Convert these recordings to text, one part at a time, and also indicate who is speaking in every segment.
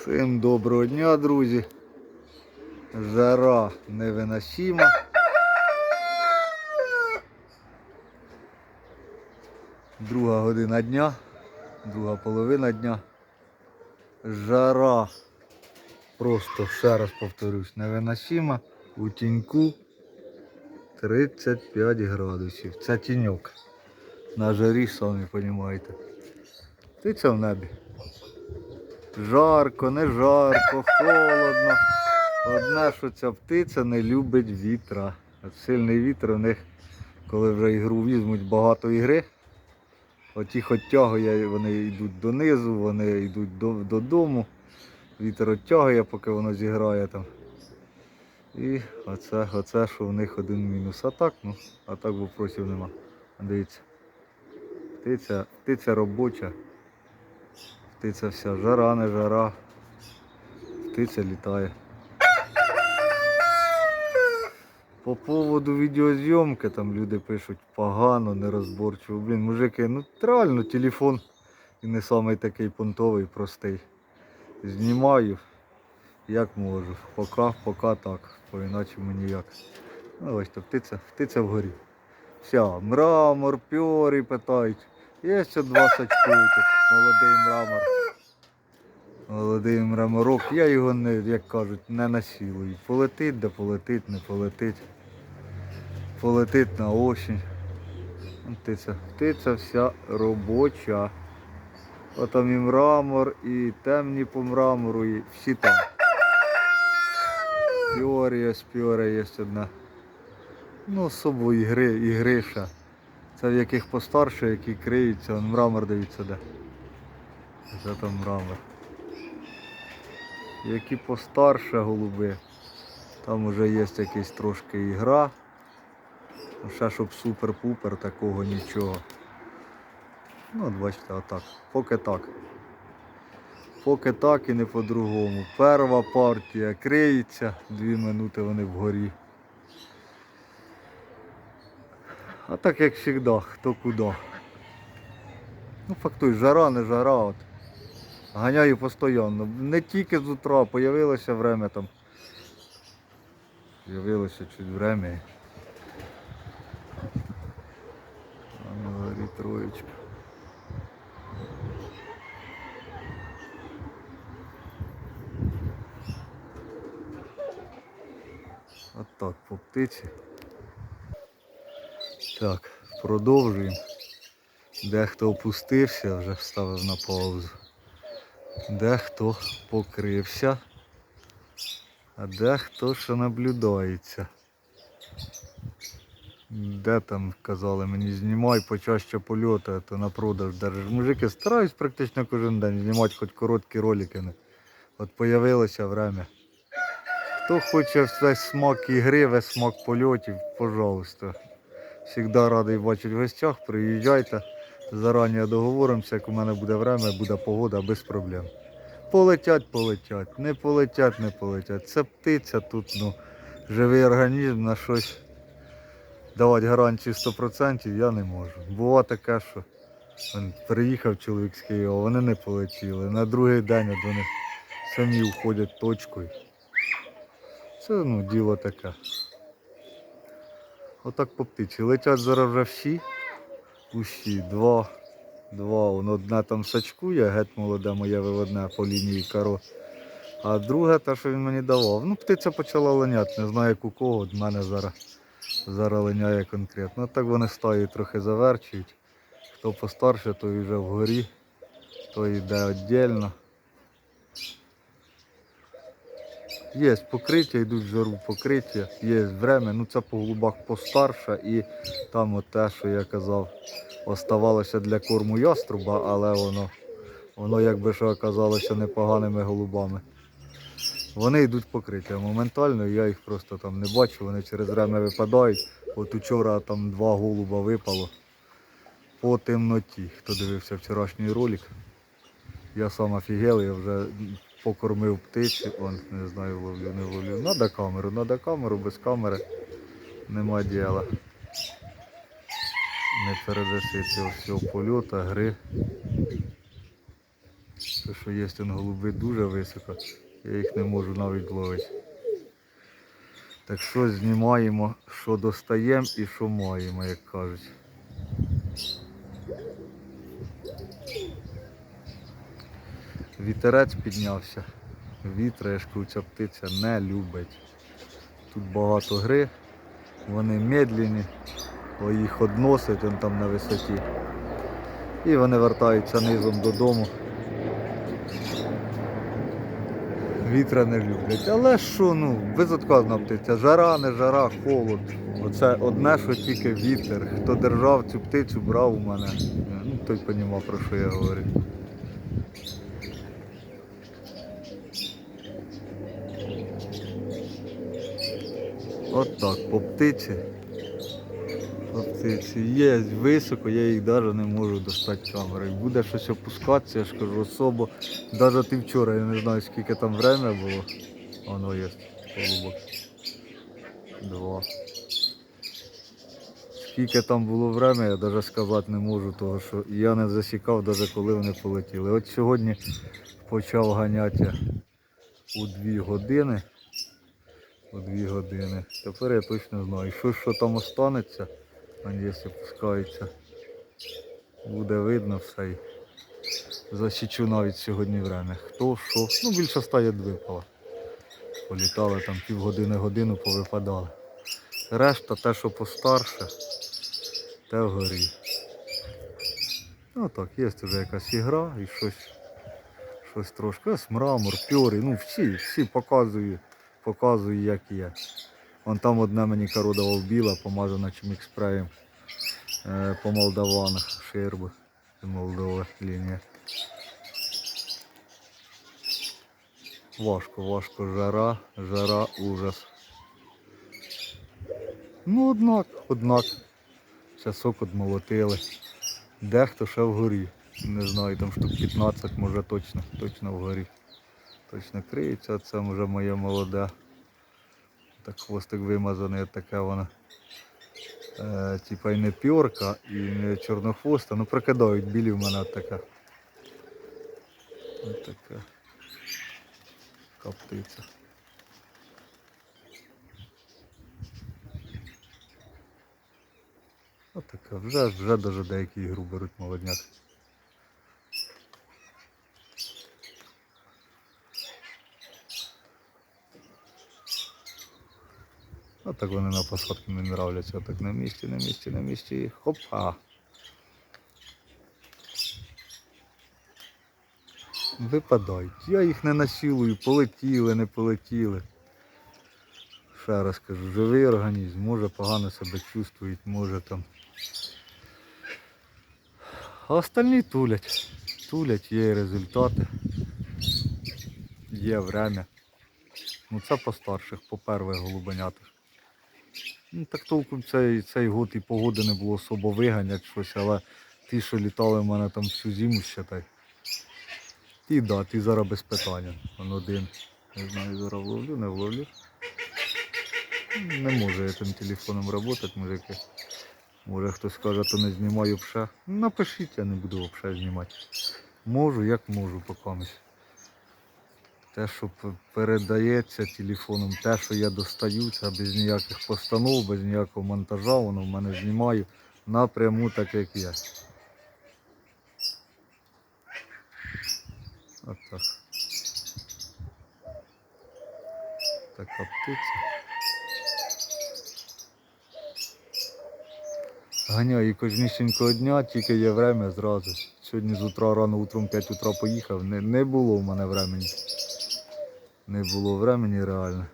Speaker 1: Всім доброго дня, друзі. Жара невиносима. Друга година дня, друга половина дня. Жара. Просто ще раз повторюсь, невиносима. У тіньку 35 градусів. Це тіньок. На жарі, самі розумієте. Птиця в небі. Жарко, не жарко, холодно. Одне, що ця птиця не любить вітра. Сильний вітер у них, коли вже ігру візьмуть багато ігри, от їх оттягує, вони йдуть донизу, вони йдуть до, додому. Вітер оттягує, поки воно зіграє там. І оце, оце, що в них один мінус. А так, ну, а так вопросів нема. Дивіться. Птиця, птиця робоча. Птиця вся, жара, не жара. Птиця літає. По поводу відеозйомки там люди пишуть погано, нерозборчиво. Блін, мужики, ну реально телефон і не самий такий понтовий, простий. Знімаю як можу. Пока, пока так. Іначе мені ніяк. Ну ось то птиця, птиця вгорі. Вся, мрамор, пьорі питають. Є ще два сачкують, молодий мрамор. Молодий мраморок. Я його не, як кажуть, не насілую. Полетить, де полетить, не полетить. Полетить на осінь. Птиця, птиця вся робоча. От там і мрамор, і темні по мрамору, і всі там. Піорія, спіорія є одна. Ну, особо ігри, ігриша. Це в яких постарше, які криються, он мрамор дивіться де. Це там мрамор. Які постарше голуби. Там вже є якась трошки ігра. Ну, ще щоб супер-пупер, такого нічого. Ну, от бачите, отак. Поки так. Поки так і не по-другому. Перша партія криється, дві минути вони вгорі. А так як завжди, хто куди. Ну фактуй, жара, не жара. От. Ганяю постійно. Не тільки з утра, появилося время там. Появилося чуть время. А ну, горі троєчка. От так, по птиці. Так, продовжуємо. Дехто опустився, вже вставив на паузу. Дехто покрився, а дехто ще наблюдається. Де там казали мені знімай почаще польоти, то на продаж держиш. Мужики, стараюсь практично кожен день знімати хоч короткі ролики. От появилося время. Хто хоче весь смак ігри, весь смак польотів, пожалуйста. Всегда радий бачити в гостях, приїжджайте. Зарані договоримося, як у мене буде время, буде погода без проблем. Полетять, полетять, не полетять, не полетять. Це птиця тут, ну, живий організм на щось давати гарантію 100% я не можу. Було таке, що приїхав чоловік з Києва, вони не полетіли. На другий день вони самі входять точкою. Це ну, діло таке. Отак по птиці. Летять зараз вже всі. Усі. Два. Два. Воно одне там сачкує, геть молоде моє виводне по лінії каро. А друге те, що він мені давав. Ну, птиця почала линяти, не знаю як у кого, от мене зараз, зараз линяє конкретно. Так вони стаї трохи заверчують. Хто постарше, той вже вгорі, той йде віддільно. Є покриття, йдуть в жару покриття, є время, ну це по голубах постарше і там от те, що я казав, оставалося для корму яструба, але воно, воно якби що оказалося непоганими голубами. Вони йдуть покриття моментально, я їх просто там не бачу, вони через время випадають. От учора там два голуба випало по темноті. Хто дивився вчорашній ролик, я сам офігел, я вже покормив птиці, он, не знаю, ловлю, не ловлю. Надо камеру, надо камеру, без камери нема діла. Не передаси цього всього польоту, гри. Те, що є ten голуби дуже високо, я їх не можу навіть ловити. Так що знімаємо, що достаємо і що маємо, як кажуть. Вітерець піднявся. Вітришку ця птиця не любить. Тут багато гри, вони медленні, їх односить он там на висоті. І вони вертаються низом додому. Вітра не люблять. Але що, ну, безотказна птиця. Жара, не жара, холод. Оце одне, що тільки вітер. Хто держав цю птицю, брав у мене. Ну, той розумів, про що я говорю. От так, по птиці. По птиці є високо, я їх навіть не можу достати камерою. Буде щось опускатися, я ж кажу, особо. Навіть ти вчора, я не знаю скільки там время було. Воно є, голубок. Два. Скільки там було время, я навіть сказати не можу, тому що я не засікав, навіть коли вони полетіли. От сьогодні почав ганяти у дві години. У дві години. Тепер я точно знаю, що, що там останеться, а якщо пускається, буде видно все. І засічу навіть сьогодні время. Хто, що. Ну більше стає випало. Політали там півгодини годину повипадали. Решта те, що постарше, те вгорі. Ну так, є вже якась ігра і щось, щось трошки. Ось мрамор, пьори, ну всі, всі показую, показую, як є. Вон там одне мені коро біла, помазана чимік спреєм е, по молдаванах, ширби з Молдови лінія. Важко, важко, жара, жара, ужас. Ну, однак, однак. Часок одмолотили. Дехто ще вгорі. Не знаю, там штук 15, може точно, точно вгорі. Точно криється, це вже моє молоде. Так хвостик вимазаний, таке воно. Е, типа і не пьорка, і не чорнохвоста. Ну прикидають білі в мене така. Ось така. Коптиця. Ось така. Вже, вже даже деякі ігру беруть молодняк. А так вони на посадки не нравляться. Отак на місці, на місці, на місці і хопа. Випадають. Я їх не насилую, полетіли, не полетіли. Ще раз кажу, живий організм, може погано себе чувствують, може там. А остальні тулять. Тулять, є результати. Є время. Ну це по старших, по первих голубенятах. Ну так толком цей, цей год і погоди не було особо виганять щось, але ті, що літали в мене там всю зиму ще так. Ті да, ті зараз без питання. Он один. Не знаю, зараз вловлю, не вловлю. Не можу я тим телефоном працювати, мужики. Може хтось скаже, то не знімаю пше. Напишіть, я не буду взагалі знімати. Можу, як можу покомусь. Те, що передається телефоном, те, що я достаю, це без ніяких постанов, без ніякого монтажа, воно в мене знімаю напряму так, як є. От так. Така птиця. Ганяю кожнісінького дня, тільки є время зразу. Сьогодні з утра рано утром 5 утра поїхав. Не, не було в мене времени. Не було времени реально.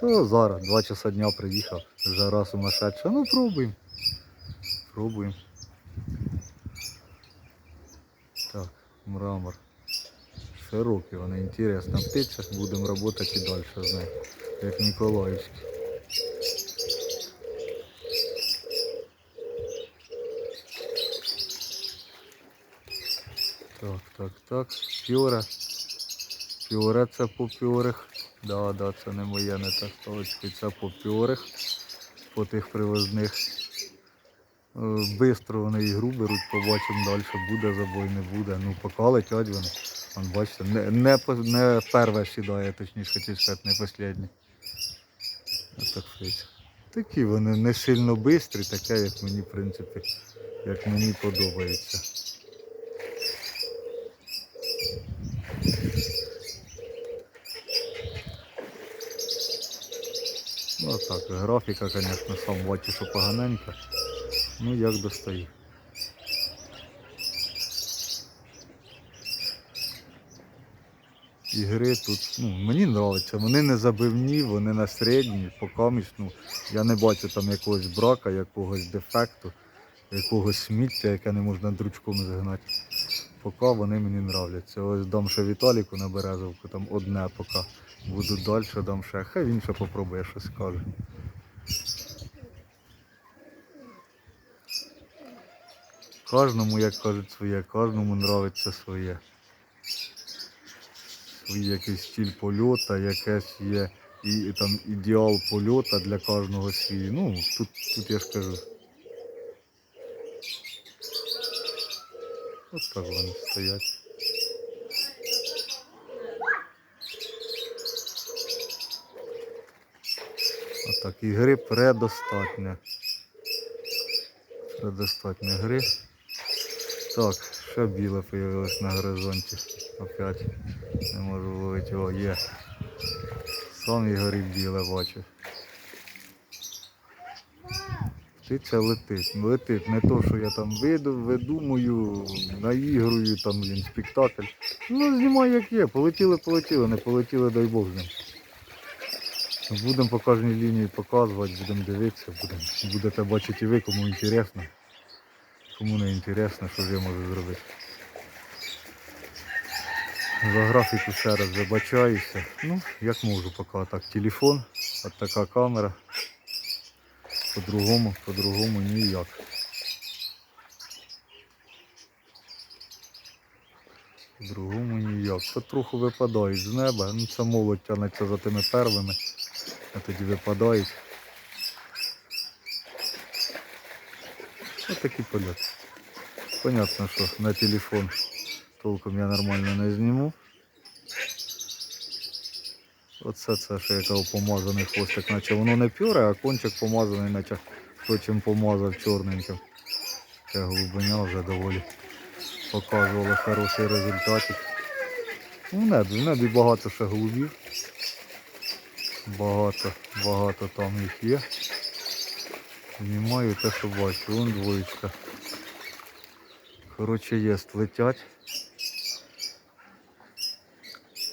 Speaker 1: То зараз, 2 часа дня приїхав, жара сумасшедша. Ну пробуємо. Пробуємо. Так, мрамор. Широкий, вони інтересна птиця, будемо працювати і далі з нею. Як Ніколаївський. Так, так, так. Пьора. Пьора це по пьорих. Да, да, це не моє, не та столочки, це по. По тих привозних. Е, Бистро вони ігру беруть, побачимо далі, буде забой, не буде. Ну, поки летять вони. Вон, бачите, не, не, не перше сідає, точніше хотів сказати, не останнє. Фейс. Такі вони не сильно бистрі, таке, як мені, в принципі, як мені подобається. Ну так, графіка, звісно, сам бачу, що поганенька. Ну як достає. Ігри тут, ну, мені подобається, вони не забивні, вони на середній, покамість, ну, я не бачу там якогось брака, якогось дефекту, якогось сміття, яке не можна дручком згнати. Поки вони мені нравляться. Ось дам ще Віталіку на березовку, там одне поки. Буду далі, дам ще. Хай він ще попробує щось скаже. Кожному, як кажуть, своє, кожному нравиться своє. Свій якийсь стиль польота, якесь є і, там ідеал польота для кожного свій. Ну, тут, тут я ж кажу. От так вони стоять. Отак, ігри предостатньо. Предостатньо гри. Так, ще біле появилось на горизонті. Опять. Не можу ловити. О, є. Сам Ігорі біле бачу. Птиця летить. Летить. Не то, що я там виду, видумую, наігрую, там, блін, спектакль. Ну, знімай як є. Полетіли, полетіли, не полетіли, дай Бог з ним. Будемо по кожній лінії показувати, будемо дивитися, будемо. будете бачити і ви, кому інтересно. Кому не інтересно, що я можу зробити. За графіку ще раз вибачаюся. Ну, як можу поки так. Телефон, от така камера. По-другому, по-другому ніяк. По-другому ніяк. Потроху випадають з неба. Ну це молодь тягнеться за тими первими. А тоді випадають. Ось такий польот. Понятно, що на телефон толком я нормально не зніму. Оце це ще яка помазаний хвостик, наче воно не пюре, а кончик помазаний, наче хто чим помазав чорненьким. Ця глибиня вже доволі показувала хороший результатик. Ну, В небі, в небі багато ще голубів. Багато, багато там їх є. Знімаю те, що бачу. Вон двоєчка. Коротше, є, летять.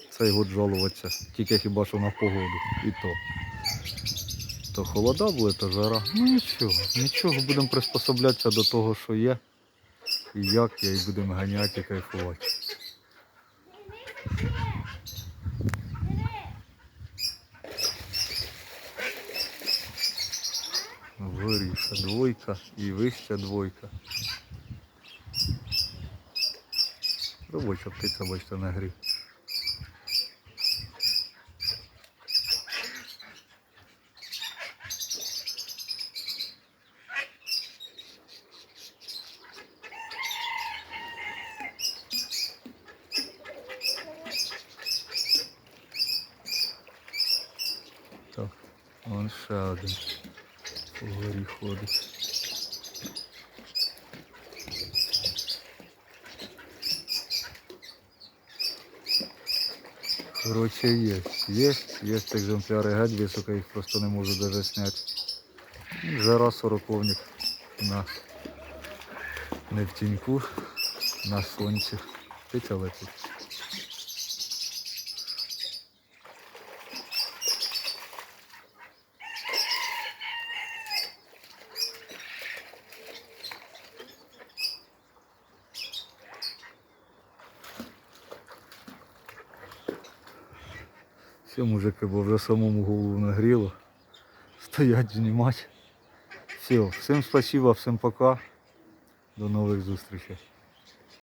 Speaker 1: Цей год жалуватися. Тільки хіба що на погоду. І то. То холода були, то жара. Ну нічого, нічого, будемо приспособлятися до того, що є. І як я і будемо ганяти і кайфувати. Ще двойка і вища двойка. Робоча птиця, бачите, на грі. Так, вон ще один. По горі ходить. Короче, є. Є, є екземпляри геть високо, їх просто не можу даже зняти. Жара сороковник на не в тіньку, на сонці. Птиця летить. Все, мужики, бо вже самому голову нагріло. Стоять знімати. Все, всім спасибо, всім пока. До нових зустрічей.